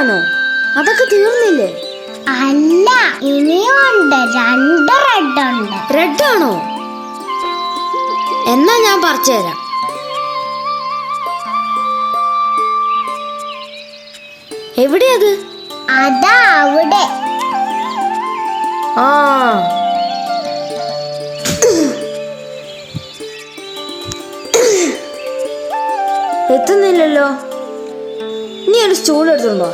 റംബൂട്ടാനോ അതൊക്കെ തീർന്നില്ലേ? അല്ല ഇനിയുണ്ട് രണ്ട് റെഡ് ഉണ്ട്. റെഡ് ആണോ? എന്നാ ഞാൻ പറിച്ചു തരാം. എവിടെയത്? അതാ അവിടെ. ആ. എത്തുന്നില്ലല്ലോ. നീ ഒരു സ്റ്റൂൾ എടുത്തുണ്ടോ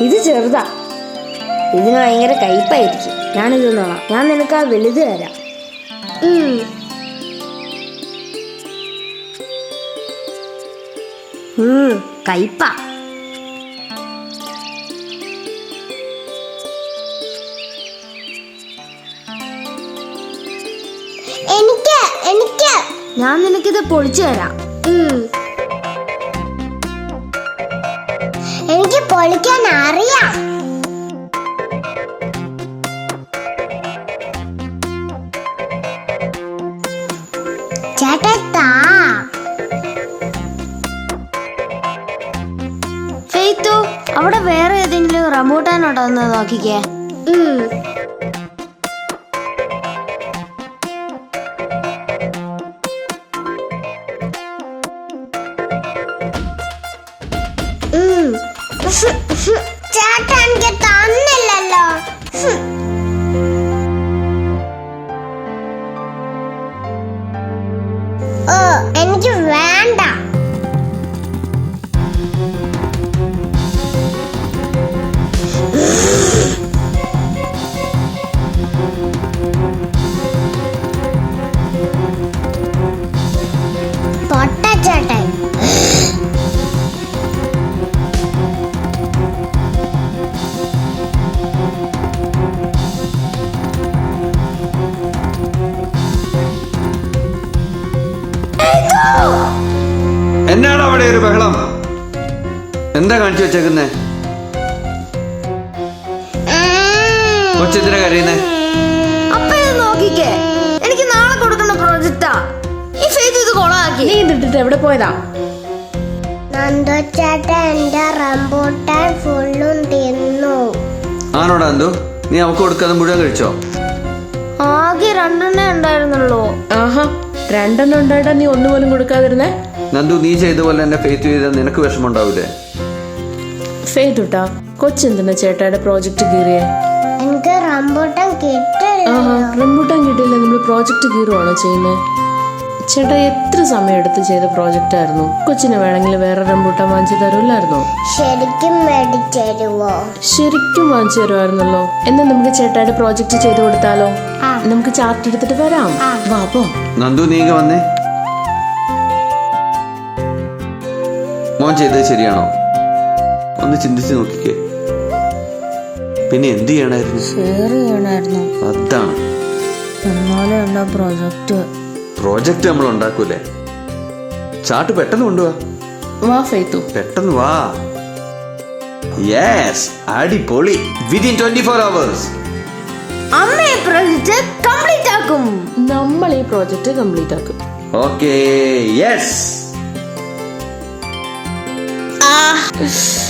ഇത് ചെറുതാ. ഇതിന് ഭയങ്കര കയ്പായിരിക്കും. ഞാനിത് നോളാം ഞാൻ നിനക്ക് ആ വലുത് തരാം. കയ്പ. എനിക്ക് എനിക്ക്. ഞാൻ നിനക്കിത് പൊളിച്ചു തരാം. പൊളിക്കാൻ അറിയാം. ചേട്ടാ ഫെയ്ത്തു അവിടെ വേറെ ഏതെങ്കിലും റംബൂട്ടാൻ ഉണ്ടോ എന്ന് നോക്കിക്കേ. എനിക്ക് വേണ്ട എന്നാണ് അവിടെ ഒരു ബഹളം? എന്താ കാണിച്ചു വെച്ചേക്കുന്നേ? കൊച്ചെന്തിനാ കരയുന്നേ? അപ്പൊ ഇത് നോക്കിക്കേ. എനിക്ക് നാളെ കൊടുക്കുന്ന പ്രോജക്റ്റാ ഈ ഫെയ്ത്ത് ഇത് കൊളാക്കി. നീ ഇതിട്ടിട്ട് എവിടെ പോയതാ? നന്ദു ചേട്ടൻ എന്റെ റംബൂട്ടാൻ ഫുള്ളും തിന്നു. ആണോടാ എന്തോ നീ അവക്ക് കൊടുക്കാതെ മുഴുവൻ കഴിച്ചോ? ആകെ രണ്ടെണ്ണേ ഉണ്ടായിരുന്നുള്ളൂ. ആഹാ. രണ്ടെണ്ണം ഉണ്ടായിട്ടാ നീ ഒന്നുപോലും കൊടുക്കാതിരുന്നേ? നന്ദു നീ ചെയ്ത പോലെ എന്നെ ഫെയ്ത്ത് ചെയ്താൽ നിനക്ക് വിഷമമുണ്ടാവൂലേ? ഫെയ്തുട്ടാ കൊച്ചെന്തിനാ ചേട്ടായുടെ പ്രോജക്റ്റ് കീറിയേ? എനിക്ക് റംബൂട്ടാൻ കിട്ടില്ല ആഹാ റംബൂട്ടാൻ കിട്ടിയില്ല. നമ്മൾ പ്രോജക്റ്റ് കീറുവാണോ ചെയ്യുന്നത് ചേട്ടാ എത്ര സമയം എടുത്ത് ചെയ്ത പ്രോജക്റ്റ് ആയിരുന്നു കൊച്ചിന് വേണമെങ്കിൽ വേറെ റംബൂട്ടാൻ വാങ്ങിച്ചു തരുമല്ലായിരുന്നോ ശരിക്കും ശരിക്കും വാങ്ങിച്ചു തരുമായിരുന്നല്ലോ എന്നാ നമുക്ക് ചേട്ടായുടെ പ്രോജക്റ്റ് ചെയ്തു കൊടുത്താലോ? ആ. നമുക്ക് ചാർട്ട് എടുത്തിട്ട് വരാം. വാ പോ. നന്ദു നീ വന്നേ. മോൻ ചെയ്തത് ശരിയാണോ? ഒന്ന് ചിന്തിച്ച് നോക്കിക്കേ. പിന്നെ എന്ത് ചെയ്യണായിരുന്നു? ഷെയർ അതാണ്. എന്നാലും പ്രോജക്റ്റ്. പ്രോജക്റ്റ് നമ്മൾ ഉണ്ടാക്കൂലേ? ചാട്ട് പെട്ടെന്ന് കൊണ്ടുവാ. വാ ഫൈത്തു. പെട്ടെന്ന് വാ. യെസ് അടിപൊളി. വിതിൻ ട്വന്റി ഫോർ അവേഴ്സ് അമ്മ ഈ പ്രോജക്റ്റ് കംപ്ലീറ്റ് ആക്കും. നമ്മൾ ഈ പ്രോജക്റ്റ് കംപ്ലീറ്റ് ആക്കും. ഓക്കേ യെസ് വീട്